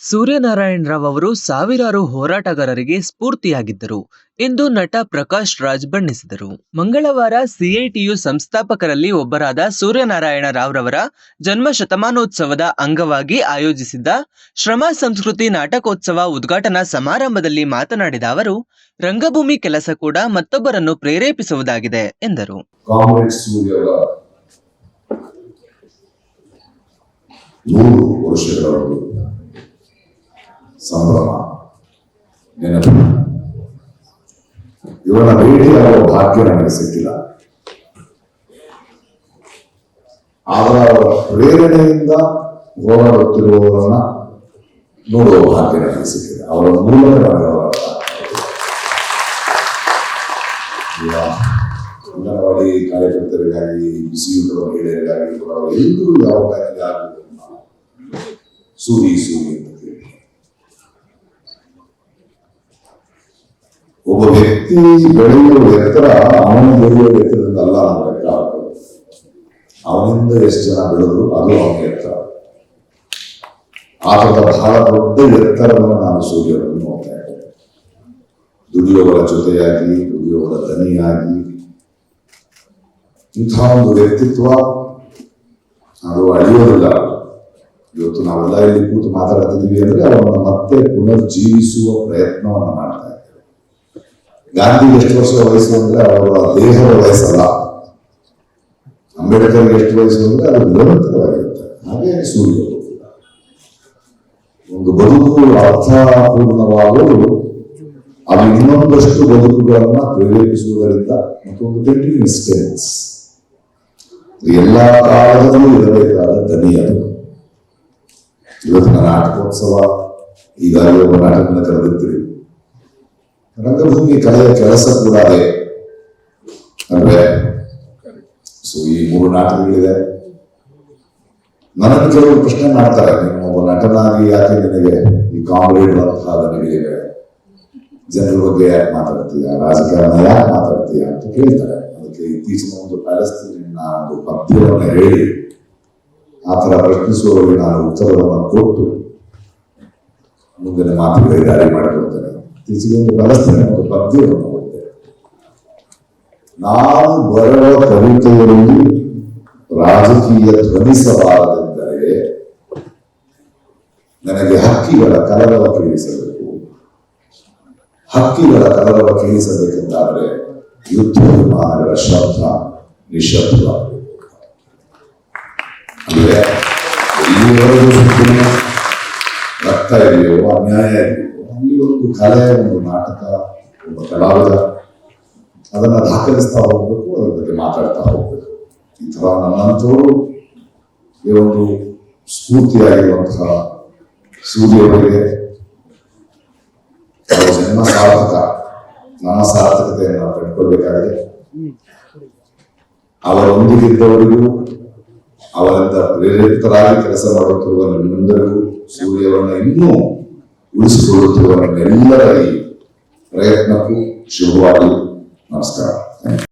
ಸೂರ್ಯನಾರಾಯಣ ರಾವ್ ಅವರು ಸಾವಿರಾರು ಹೋರಾಟಗಾರರಿಗೆ ಸ್ಫೂರ್ತಿಯಾಗಿದ್ದರು ಎಂದು ನಟ ಪ್ರಕಾಶ್ ರಾಜ್ ಬಣ್ಣಿಸಿದರು. ಮಂಗಳವಾರ ಸಿಐಟಿಯು ಸಂಸ್ಥಾಪಕರಲ್ಲಿ ಒಬ್ಬರಾದ ಸೂರ್ಯನಾರಾಯಣ ರಾವ್ ರವರ ಜನ್ಮ ಶತಮಾನೋತ್ಸವದ ಅಂಗವಾಗಿ ಆಯೋಜಿಸಿದ್ದ ಶ್ರಮ ಸಂಸ್ಕೃತಿ ನಾಟಕೋತ್ಸವ ಉದ್ಘಾಟನಾ ಸಮಾರಂಭದಲ್ಲಿ ಮಾತನಾಡಿದ ಅವರು, ರಂಗಭೂಮಿ ಕೆಲಸ ಕೂಡ ಮತ್ತೊಬ್ಬರನ್ನು ಪ್ರೇರೇಪಿಸುವುದಾಗಿದೆ ಎಂದರು. ಕಾಮ್ರೇಡ್ ಸೂರ್ಯವರ ನೂರು ವರ್ಷಗಳ ಒಂದು ಸಂಭ್ರಮ ನೆನಪು ಇವರನ್ನ ಭೇಟಿಯಾಗುವ ಭಾಗ್ಯ ನನಗೆ ಸಿಕ್ಕಿಲ್ಲ ಆದ್ರೆ ಅವರ ಪ್ರೇರಣೆಯಿಂದ ಹೋರಾಡುತ್ತಿರುವವರನ್ನ ನೋಡುವ ಭಾಗ್ಯ ನನಗೆ ಸಿಕ್ಕಿದೆ ಅವರ ಮೂಲಕ ನನಗೆ ಅವರ ಈಗ ಅಂಗನವಾಡಿ ಕಾರ್ಯಕರ್ತರಿಗಾಗಿ ಬಿಸಿಯೂಟದ ಮಹಿಳೆಯರಿಗಾಗಿ ಕೂಡ ಎಲ್ಲರೂ ಯಾವ ಕಾಯಿಲೆ ಆಗಬೇಕು ನಾವು ಸೂರಿ ಸೂರಿ ಒಬ್ಬ ವ್ಯಕ್ತಿ ಬೆಳೆಯುವ ಎತ್ತರ ಅವನು ಬೆಳೆಯುವ ಎತ್ತರದಿಂದ ಅಲ್ಲ ನಾವು ಲೆಕ್ಕ ಹಾಕೋದು ಅವನಿಂದ ಎಷ್ಟು ಜನ ಬೆಳೆದ್ರು ಅದು ಅವನ ಎತ್ತರ. ಆತದ ಬಹಳ ದೊಡ್ಡ ಎತ್ತರವನ್ನು ನಾನು ಸೂರ್ಯನನ್ನು ನೋಡ್ತಾ ಇದ್ದೇನೆ ದುಡಿಯುವವರ ಜೊತೆಯಾಗಿ ದುಡಿಯುವವರ ದನಿಯಾಗಿ ಇಂಥ ಒಂದು ವ್ಯಕ್ತಿತ್ವ ಅದು ಅಳಿಯೋದಿಲ್ಲ. ಇವತ್ತು ನಾವೆಲ್ಲ ಇಲ್ಲಿ ಕೂತು ಮಾತಾಡ್ತಿದ್ದೀವಿ ಅಂದ್ರೆ ಅವರನ್ನು ಮತ್ತೆ ಪುನರ್ಜೀವಿಸುವ ಪ್ರಯತ್ನವನ್ನು ಮಾಡ್ತಾ ಗಾಂಧಿ ಎಷ್ಟು ವರ್ಷ ವಯಸ್ಸು ಅಂದ್ರೆ ಅವರ ದೇಹದ ವಯಸ್ಸಲ್ಲ. ಅಂಬೇಡ್ಕರ್ಗೆ ಎಷ್ಟು ವಯಸ್ಸು ಅಂದ್ರೆ ಅದು ನಿರಂತರವಾಗಿರುತ್ತೆ. ಹಾಗೆ ಸೂರ್ಯ. ಒಂದು ಬದುಕು ಅರ್ಥಪೂರ್ಣವಾಗಲು ಅದು ಇನ್ನೊಂದಷ್ಟು ಬದುಕುಗಳನ್ನ ಪ್ರೇರೇಪಿಸುವುದರಿಂದ ಮತ್ತೊಂದು ಕಂಟಿನ್ಯೂಸ್ ಎಲ್ಲ ಕಾಲದಲ್ಲೂ ಇರಬೇಕಾದ ದನಿ ಅದು. ಇವತ್ತಿನ ನಾಟಕೋತ್ಸವ, ಈಗಾಗಲೇ ಒಬ್ಬ ನಾಟಕನ ಕರೆದಿರ್ತೀರಿ. ರಂಗಭೂಮಿ ಕಲೆಯ ಕೆಲಸ ಕೂಡ ಅದೇ. ಅಂದ್ರೆ, ಸೊ ಈ ಮೂರು ನಾಟಕಗಳಿದೆ. ನನ್ನನ್ನು ಕೆಲವರು ಪ್ರಶ್ನೆ ಮಾಡ್ತಾರೆ, ನಿಮ್ಮ ಒಬ್ಬ ನಟನಾಗಿ ಯಾಕೆ ನಿನಗೆ ಈ ಕಾಮಿಡಿ ಅಂತಹ ದನಿಗಳಿವೆ ಜನರ ಬಗ್ಗೆ ಯಾಕೆ ಮಾತಾಡ್ತೀಯ? ರಾಜಕಾರಣ ಯಾಕೆ ಮಾತಾಡ್ತೀಯ ಅಂತ ಕೇಳ್ತಾರೆ. ಅದಕ್ಕೆ ಇತ್ತೀಚಿನ ಒಂದು ಪ್ಯಾಲೆಸ್ತೀನಿನ ಒಂದು ಪದ್ಯವನ್ನು ಹೇಳಿ, ಆ ಥರ ಪ್ರಶ್ನಿಸುವವರಿಗೆ ನಾನು ಉತ್ತರವನ್ನು ಕೊಟ್ಟು ಮುಂದಿನ ಮಾತುಗಳಿಗೆ ದಾರಿ ಇತ್ತೀಚೆಗೆ ಒಂದು ವ್ಯವಸ್ಥೆ ಓದಿದೆ ನಾನು ಬರುವ ಕವಿತೆಯಲ್ಲಿ ರಾಜಕೀಯ ಧ್ವನಿಸಬಾರದೆಂದರೆ ನನಗೆ ಹಕ್ಕಿಗಳ ಕಲರವ ಕೇಳಿಸಬೇಕು. ಹಕ್ಕಿಗಳ ಕಲರವ ಕೇಳಿಸಬೇಕೆಂದಾದರೆ ಯುದ್ಧ ವಿಮಾನಗಳ ಶಬ್ದ ನಿಶಬ್ದವಾಗಬೇಕು ಅಂದ್ರೆ ರಕ್ತ ಇದೆಯೋ, ಅನ್ಯಾಯ ಇದೆಯೋ? ಅಲ್ಲಿ ಒಂದು ಕಲೆ, ಒಂದು ನಾಟಕ ಒಬ್ಬ ಕಲಾವಿದ, ಅದನ್ನು ದಾಖಲಿಸ್ತಾ ಹೋಗ್ಬೇಕು, ಅದ್ರ ಬಗ್ಗೆ ಮಾತಾಡ್ತಾ ಹೋಗ್ಬೇಕು. ಈ ಥರ ನನ್ನಂತೂ ಈ ಒಂದು ಸ್ಫೂರ್ತಿಯಾಗಿರುವಂತಹ ಸೂರ್ಯವರಿಗೆ ಜನ್ಮ ಸಾರ್ಥಕ ನನ್ನ ಸಾರ್ಥಕತೆಯನ್ನು ಕಂಡುಕೊಳ್ಬೇಕಾಗಿದೆ ಅವರೊಂದಿಗಿದ್ದವರಿಗೂ, ಅವರಿಂದ ಪ್ರೇರಿತರಾಗಿ ಕೆಲಸ ಮಾಡುತ್ತಿರುವ ನಿಮ್ಮೆಲ್ಲರಿಗೂ ಸೂರ್ಯವನ್ನು ಇನ್ನೂ ಉಳಿಸಿಕೊಳ್ಳುತ್ತಿರುವ ನಿಮ್ಮೆಲ್ಲರ ಈ ಪ್ರಯತ್ನಕ್ಕೂ ಶುಭವಾಗಲಿ ನಮಸ್ಕಾರ ಥ್ಯಾಂಕ್ ಯು